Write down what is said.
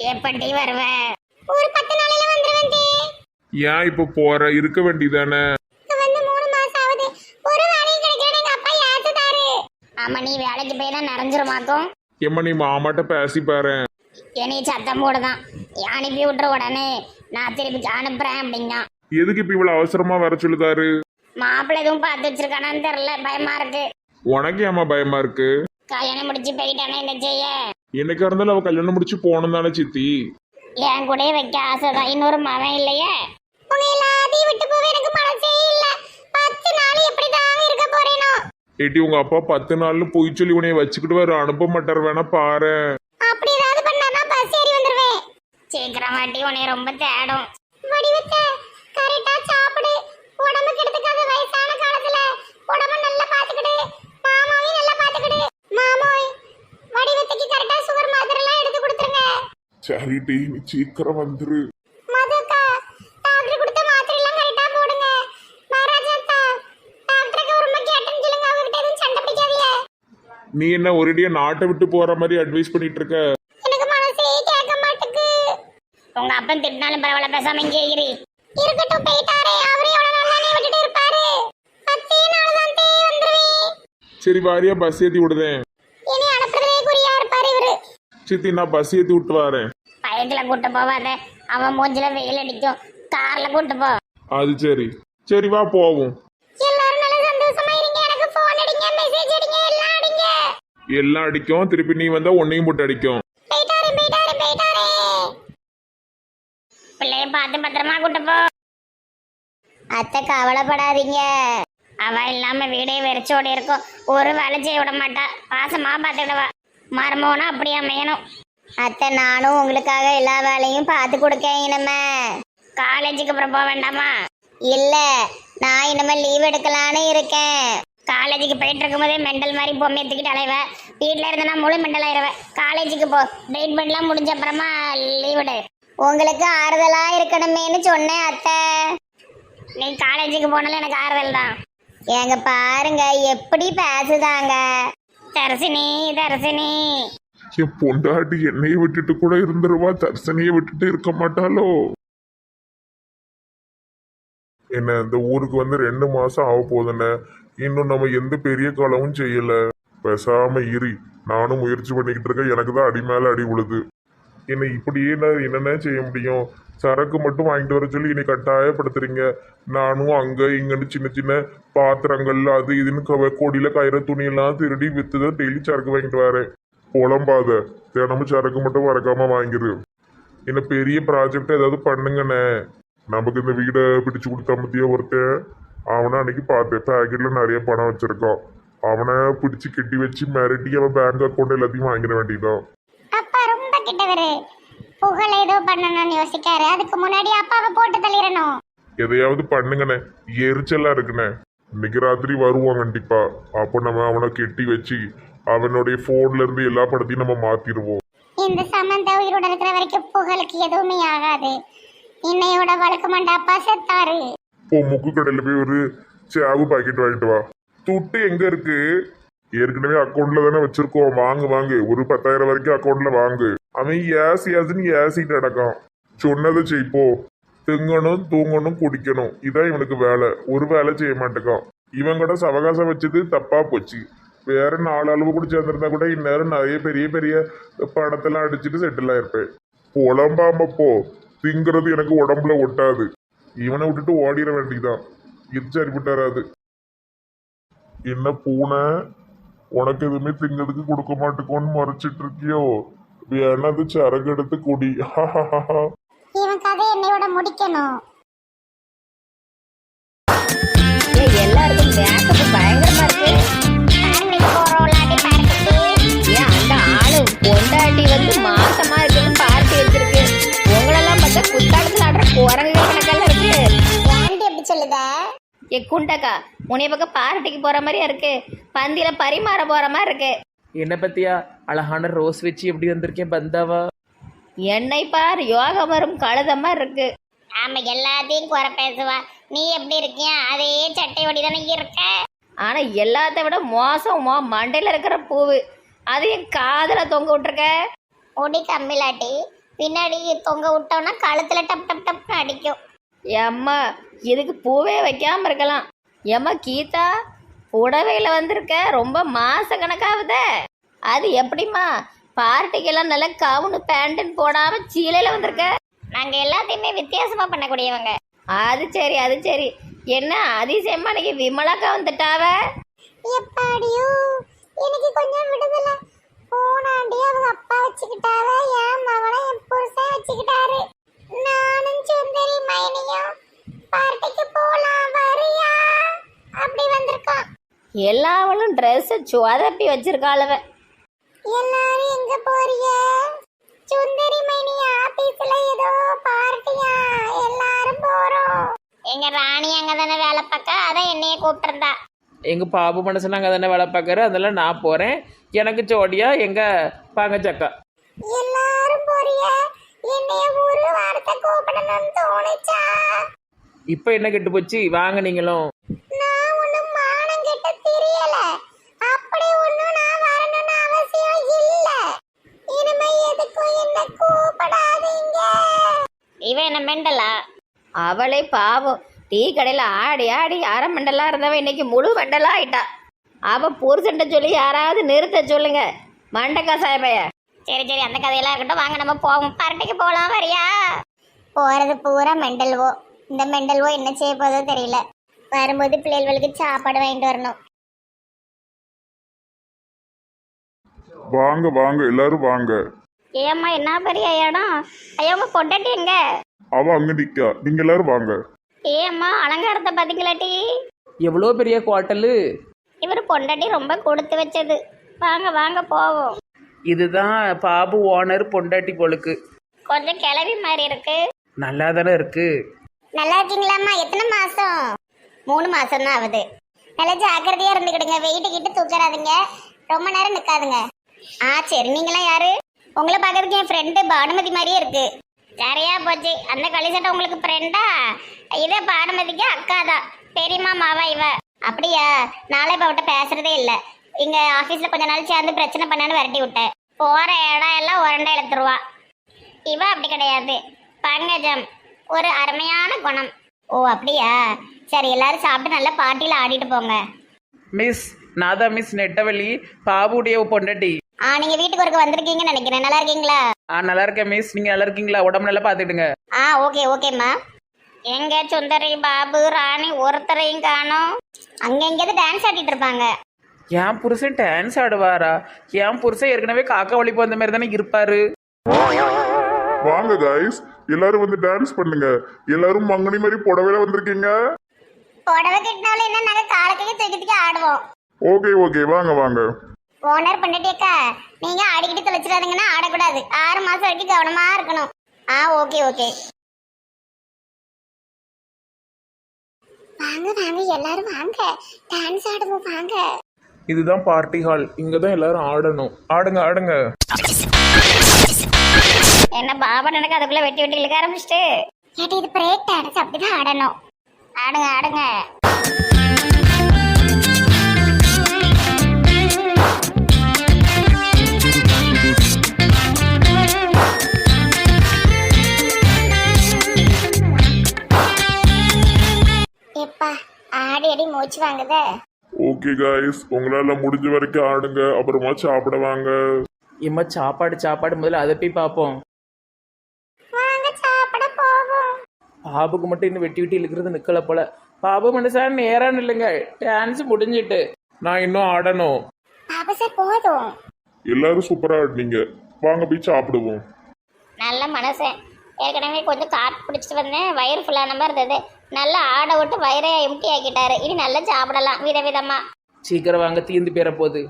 எப்படி வருவ. ஒரு பத்து நாளையில வந்துருவேன் தே. ஏன் இப்போ போற? இருக்க வேண்டியதானே? வந்து மூணு மாசம் ஆகுது. ஒரு வேலையும் கிடைக்கல எங்க அப்பா ஏத்துதாரு ஆமா நீ வேலைக்கு போய் தான் நிறைஞ்சிருமாக்கும் ஏம்மா நீ மாமாட்ட பேசி பாரு. என்னை சத்தம் போடுதான். அனுப்பி விட்டுற உடனே. நான் திருப்பி அனுப்புறேன் அப்படிங்க எதுக்கு இப்போ இவ்வளோ அவசரமா வர சொல்லுதாரு? மாப்பிள்ளை எதுவும் பார்த்து வச்சிருக்கானான்னு தெரியல. பயமா இருக்கு. உனக்கு ஏமா பயமா இருக்கு? கல்யாணம் முடிச்சு போயிட்டானே என்ன செய்ய என்னைக்கா இருந்தாலும் அவ கல்யாணம் முடிச்சு போகணும் தானே சித்தி. என் கூடயே வைக்க ஆசைதான். இன்னொரு மகன் இல்லையே? எல்லாத்தையும் விட்டு போக எனக்கு மனசே இல்ல. பத்து நாள் எப்படி தான் இருக்க போறேனோ? ஏட்டி உங்க அப்பா பத்து நாள்னு பொய் சொல்லி உன்னைய வச்சுக்கிட்டு வர அனுப்ப மாட்டார். வேணா பாரு. அப்படி ஏதாவது பண்ணானா பஸ் ஏறி வந்துருவேன். சீக்கிரம் வாட்டி உன்னை ரொம்ப தேடும். வடிவத்தை கரெக்டா சாப்பிடு உடம்புக்கு எடுத்துக்காத வயசான காலத்துல உடம்ப நல்லா பாத்துக்கிடு மாமாவையும் நல்லா பாத்துக்கிடு மாமோய் வடிவத்துக்கு கரெக்டா சுகர் மாத்திரை எல்லாம் எடுத்து கொடுத்துருங்க சரி டி நீ சீக்கிரம் வந்துரு மதுக்கா டாக்டர் கொடுத்த மாத்திரை எல்லாம் கரெக்டா போடுங்க மகாராஜாத்தா டாக்டருக்கு ரொம்ப கேட்டேன்னு சொல்லுங்க அவர்கிட்ட எதுவும் சண்டை பிடிக்காதீங்க. நீ என்ன ஒரேடியா நாட்டை விட்டு போற மாதிரி அட்வைஸ் பண்ணிட்டு இருக்க? எனக்கு மனசே கேட்க மாட்டுக்கு. உங்க அப்பன் திட்டினாலும் பரவாயில்ல பேசாம இங்கே இரு. இருக்கட்டும் போயிட்டாரே. அவரே எவ்வளவு நாள் தானே விட்டுட்டு இருப்பாரு? பத்தே நாள் தான் தே வந்துருவேன் சரி வாரியா பஸ் ஏத்தி விடுதேன். இனி அனுப்புறதே குறியா இருப்பாரு இவரு. சித்தி நான் பஸ் ஏத்தி விட்டு வரேன். பைக்ல கூட்டு போவாத. அவன் மூஞ்சில வெயில் அடிக்கும். கார்ல கூட்டு போ. அது சரி. சரி வா போவோம். எல்லாரும் நல்ல சந்தோஷமா இருங்க. எனக்கு போன் அடிங்க மெசேஜ் அடிங்க எல்லாம் அடிங்க. எல்லாம் அடிக்கும். திருப்பி நீ வந்தா உன்னையும் போட்டு அடிக்கும். போயிட்டாரு போயிட்டாரு போயிட்டாரு. பிள்ளைய பார்த்து பத்திரமா கூட்டு போ. அத்தை கவலைப்படாதீங்க. அவ இல்லாம வீடே வெறிச்சோடி இருக்கும். ஒரு வேலை செய்ய விட மாட்டா. பாசமா பார்த்துக்கிடுவா. மருமோனா அப்படி அமையணும். அத்தை நானும் உங்களுக்காக எல்லா வேலையும் பார்த்து கொடுக்கேன் இனிமே. காலேஜுக்கு அப்புறம் போக வேண்டாமா? இல்ல நான் இனிமே லீவ் எடுக்கலான்னு இருக்கேன். காலேஜுக்கு போயிட்டு இருக்கும்போதே மெண்டல் மாதிரி பொம்மை தூக்கிட்டு அலைவ. வீட்டில் இருந்தனா முழு மெண்டல் ஆயிடுவேன் காலேஜுக்கு போ. ட்ரீட்மெண்ட்லாம் முடிஞ்ச அப்புறமா லீவ் எடு உங்களுக்கு ஆறுதலா இருக்கணுமேனு சொன்னேன் அத்தை. நீ காலேஜுக்கு போனாலும் எனக்கு ஆறுதல் தான். ஏங்க பாருங்க எப்படி பேசுதாங்க. தரசினி தரசினி. என் பொண்டாட்டி என்னைய விட்டுட்டு கூட இருந்துருவா தர்சனையை விட்டுட்டு இருக்க மாட்டாளோ? என்ன இந்த ஊருக்கு வந்து ரெண்டு மாசம் ஆக போதுன்னு இன்னும் நம்ம எந்த பெரிய காலமும் செய்யல. பேசாம இரு. நானும் முயற்சி பண்ணிக்கிட்டு இருக்கேன். எனக்கு தான் அடி மேல அடி உழுது. என்ன இப்படியே நான் என்னென்ன செய்ய முடியும்? சரக்கு மட்டும் வாங்கிட்டு வர சொல்லி என்னை கட்டாயப்படுத்துறீங்க. நானும் அங்க இங்கன்னு சின்ன சின்ன பாத்திரங்கள் அது இதுன்னு கொடியில் கொடியில கயிற துணியெல்லாம் திருடி விற்று தான் டெய்லி சரக்கு வாங்கிட்டு வரேன். புலம்பாத தினமும் சரக்கு மட்டும் மறக்காம வாங்கிரு. என்ன பெரிய ப்ராஜெக்ட் ஏதாவது பண்ணுங்கண்ணே. நமக்கு இந்த வீடை பிடிச்சு கொடுத்த மத்திய ஒருத்தன் அவனை அன்னைக்கு பார்த்தேன். பேக்கெட்ல நிறைய பணம் வச்சிருக்கான். அவனை பிடிச்சு கட்டி வச்சு மிரட்டி அவன் பேங்க் அக்கௌண்ட் எல்லாத்தையும் வாங்கிட வேண்டியதான் அப்பா ரொம்ப கிட்டவரு. புகழ் ஏதோ பண்ணணும்னு யோசிக்காரு. அதுக்கு முன்னாடி அப்பாவை போட்டு தள்ளிடணும். எதையாவது பண்ணுங்கண்ணே. எரிச்சலா இருக்குண்ணே. இன்னைக்கு ராத்திரி வருவான் கண்டிப்பா. அப்போ நம்ம அவனை கெட்டி வச்சு அவனுடைய போன்ல இருந்து எல்லா படத்தையும் நம்ம மாத்திடுவோம். இந்த சம்பந்த உயிரோட இருக்கிற வரைக்கும் புகழுக்கு எதுவுமே ஆகாது. இன்னையோட வழக்கு மண்ட அப்பா செத்தாரு இப்போ முக்கு கடையில் போய் ஒரு சேவு பாக்கெட் வாங்கிட்டு வா. துட்டு எங்க இருக்கு? ஏற்கனவே அக்கௌண்ட்ல தானே வச்சிருக்கோம். வாங்கு வாங்கு. ஒரு பத்தாயிரம் வரைக்கும் அக்கௌண்ட்ல வாங்கு. அவன் ஏசி ஏசுன்னு ஏசிட்டு அடக்கான் சொன்னதை செய்ப்போ திங்கணும் தூங்கணும் குடிக்கணும். இதான் இவனுக்கு வேலை. ஒரு வேலை செய்ய மாட்டேக்கான். இவன் கூட சவகாசம் வச்சது தப்பா போச்சு. வேற நாலு அளவு கூட சேர்ந்துருந்தா கூட இந்நேரம் நிறைய பெரிய பெரிய படத்தெல்லாம் அடிச்சுட்டு செட்டில் ஆயிருப்பேன் புலம்பாம போ திங்கிறது எனக்கு உடம்புல ஒட்டாது இவனை விட்டுட்டு ஓடிட வேண்டியதான் இது சரிப்பட்டு வராது என்ன பூனை உனக்கு எதுவுமே திங்கிறதுக்கு கொடுக்க மாட்டேக்கோன்னு மறைச்சிட்டு இருக்கியோ வேணா அது சரகு எடுத்து குடி இவன் கதை என்னையோட முடிக்கணும் ஏ குண்டக்கா உன்னைய பக்கம் பார்ட்டிக்கு போற மாதிரியா இருக்கு. பந்தியில பரிமாற போற மாதிரி இருக்கு. என்ன பத்தியா? அழகான ரோஸ் வச்சு எப்படி வந்திருக்கேன் பந்தாவா? என்னை பார் யோகா வரும் கழுத மாதிரி இருக்கு. ஆமா எல்லாத்தையும் குறை பேசுவா. நீ எப்படி இருக்கியா? அதே சட்டையோடி தானே இருக்க? ஆனா எல்லாத்த விட மோசம் மண்டையில இருக்கிற பூவு. அதையும் காதுல தொங்க விட்டுருக்க. முடி கம்மிலாட்டி. பின்னாடி தொங்க விட்டோம்னா கழுத்துல டப் டப் டப்னு அடிக்கும். ஏம்மா இதுக்கு பூவே வைக்காம இருக்கலாம். ஏம்மா கீதா புடவையில் வந்திருக்க ரொம்ப மாச கணக்காகுதே அது எப்படிம்மா பார்ட்டிக்கெல்லாம் நல்ல கவுனு பேண்ட்டுன்னு போடாம சீலையில வந்திருக்க? நாங்க எல்லாத்தையுமே வித்தியாசமா பண்ணக்கூடியவங்க. அது சரி அது சரி. என்ன அதிசயமா இன்னைக்கு விமலாக்கா வந்துட்டாவ? எப்பாடியோ எனக்கு கொஞ்சம் விடுதலை. போனாண்டி அவங்க அப்பா வச்சுக்கிட்டாவ என் மகனை என் புருஷன் வச்சுக்கிட்டாரு. நானும் சுந்தரி மைனியும் பார்ட்டிக்கு போலாம் வரியா? அப்படி வந்திருக்கோம். எல்லாவளும் ட்ரெஸ்ஸை சுவதப்பி வச்சிருக்காளவ. எல்லாரும் எங்க போறீங்க? சுந்தரி மைனி ஆபீஸ்ல ஏதோ பார்ட்டியா எல்லாரும் போறோம். எங்க ராணி அங்க தானே வேலை பார்க்க? அதான் என்னைய கூப்பிட்டிருந்தா. எங்கள் பாபு மனசு அங்கே தானே வேலை பார்க்குற அதெல்லாம் நான் போகிறேன் எனக்கு ஜோடியா எங்கள் பங்கச்சக்கா எல்லாரும் போறீங்க? என்னைய ஒரு வார்த்தை கூப்பிடணும்னு தோணுச்சா? இப்போ என்ன கெட்டு போச்சு? வாங்க நீங்களும். நான் ஒண்ணும் மானம் கெட்ட தெரியல. அப்படி ஒண்ணும் நான் வரணும்னு அவசியம் இல்ல. இனிமே எதுக்கும் என்ன கூப்பிடாதீங்க. இவன் என்ன மெண்டலா? அவளே பாவம். டீ கடையில் ஆடி ஆடி அரை மண்டலா இருந்தவ இன்னைக்கு முழு மண்டலா ஆயிட்டா. அவ புருஷன்ட்ட சொல்லி யாராவது நிறுத்த சொல்லுங்க. மண்டக்கா சாயபைய சரி சரி அந்த கதையெல்லாம் இருக்கட்டும். வாங்க நம்ம போவோம். பரட்டைக்கு போகலாம் வரியா? போறது பூரா மெண்டல்வோ. இந்த மெண்டல்வோ என்ன செய்ய போதோ தெரியல. வரும்போது பிள்ளைகளுக்கு சாப்பாடு வாங்கிட்டு வரணும். வாங்க வாங்க எல்லாரும் வாங்க. ஏம்மா என்ன பெரிய இடம்? ஐயா உங்க பொண்டாட்டி எங்க? அவ அங்க நிக்கா. நீங்க எல்லாரும் வாங்க. ஏம்மா அலங்காரத்தை பாத்தீங்களாட்டி? எவ்வளோ பெரிய குவாட்டலு? இவர் பொண்டாட்டி ரொம்ப கொடுத்து வச்சது. வாங்க வாங்க போவோம். இதுதான் பாபு ஓனர் பொண்டாட்டி பொழுக்கு கொஞ்சம் கிளவி மாதிரி இருக்கு. நல்லா தானே இருக்கு. நல்லா இருக்கீங்களாம்மா? எத்தனை மாசம்? மூணு மாசம் தான் ஆகுது. நல்லா ஜாக்கிரதையா இருந்துக்கிடுங்க. வெயிட்டு கிட்ட தூக்கறாதீங்க. ரொம்ப நேரம் நிக்காதுங்க. ஆ சரி. நீங்களாம் யாரு? உங்களை பார்க்கறதுக்கு என் ஃப்ரெண்டு பானுமதி மாதிரியே இருக்கு. சரியா போச்சு. அந்த களி சட்டை உங்களுக்கு ஃப்ரெண்டா இதே பானுமதிக்கு அக்கா தான். பெரியம்மா மாவா இவ. அப்படியா? நாளை இப்போ அவட்ட பேசுறதே இல்லை. இங்க ஆஃபீஸ்ல கொஞ்ச நாள் சேர்ந்து பிரச்சனை பண்ணான்னு விரட்டி விட்டேன். போற இடம் எல்லாம் உரண்டை எடுத்துருவா. இவ அப்படி கிடையாது. பங்கஜம் ஒரு அருமையான குணம். ஓ அப்படியா? சரி எல்லாரும் சாப்பிட்டு நல்லா பார்ட்டியில் ஆடிட்டு போங்க. மிஸ் நான் தான் மிஸ் நெட்டவள்ளி பாபுடைய பொண்டாட்டி. ஆ நீங்க வீட்டுக்கு ஒருக்க வந்திருக்கீங்கன்னு நினைக்கிறேன். நல்லா இருக்கீங்களா? ஆ நல்லா இருக்கேன் மிஸ் நீங்கள் நல்லா இருக்கீங்களா? உடம்பு நல்லா பார்த்துக்கிடுங்க. ஆ ஓகே ஓகேம்மா எங்க சுந்தரி பாபு ராணி ஒருத்தரையும் காணோம். அங்க எங்கேயாவது டான்ஸ் ஆடிட்டு இருப்பாங்க. என் புருஷன் டான்ஸ் ஆடுவாரா? என் புருஷன் ஏற்கனவே காக்கா வலிப்பு அந்த மாதிரி தானே இருப்பாரு. வாங்க காய்ஸ் எல்லாரும் வந்து டான்ஸ் பண்ணுங்க. எல்லாரும் மங்கனி மாதிரி புடவையில வந்திருக்கீங்க? புடவை கட்டினாலும் என்ன நாங்க காலக்கையே தூக்கி தூக்கி ஆடுவோம். ஓகே ஓகே வாங்க வாங்க. ஓனர் பண்ணிட்டேக்கா நீங்க ஆடிக்கிட்டு தொலைச்சிடாதீங்கன்னா ஆடக்கூடாது. ஆறு மாசம் வரைக்கும் கவனமா இருக்கணும். ஆ ஓகே ஓகே வாங்க வாங்க. எல்லாரும் வாங்க. டான்ஸ் ஆடுவோம் வாங்க. இதுதான் பார்ட்டி ஹால் தான் எல்லாரும் ஆடணும். ஆடுங்க ஆடுங்க. என்ன பாபா எனக்கு அதுக்குள்ள வெட்டி வெட்டி இழுக்க ஆரம்பிச்சிட்டு? கேட்டு இது பிரேக் டான்ஸ் அப்படிதான் ஆடணும். ஆடுங்க ஆடுங்க. எப்பா ஆடி அடி மூச்சு வாங்குதே. ஓகே காய்ஸ் உங்களால முடிஞ்ச வரைக்கும் ஆடுங்க. அப்புறமா சாப்பிட வாங்க இம்மா சாப்பாடு சாப்பாடு முதல்ல அதை போய் பார்ப்போம். வாங்க சாப்பிட போவோம். பாபுக்கு மட்டும் இன்னும் வெட்டி வெட்டி இழுக்கிறது நிக்கல போல. பாபு மனுஷன் நேரம் இல்லைங்க டான்ஸ் முடிஞ்சிட்டு. நான் இன்னும் ஆடணும். போதும். எல்லாரும் சூப்பரா ஆடினீங்க. வாங்க போய் சாப்பிடுவோம். நல்ல மனசன் ஏற்கனவே கொஞ்சம் காட்டு பிடிச்சிட்டு வந்தேன். வயிறு ஃபுல்லான மாதிரி இருந்தது. நல்லா ஆட விட்டு வயிறை எம்டி ஆக்கிட்டாரு. இனி நல்லா சாப்பிடலாம். விதவிதமா. சீக்கிரம் வாங்க தீந்து போயிட போகுது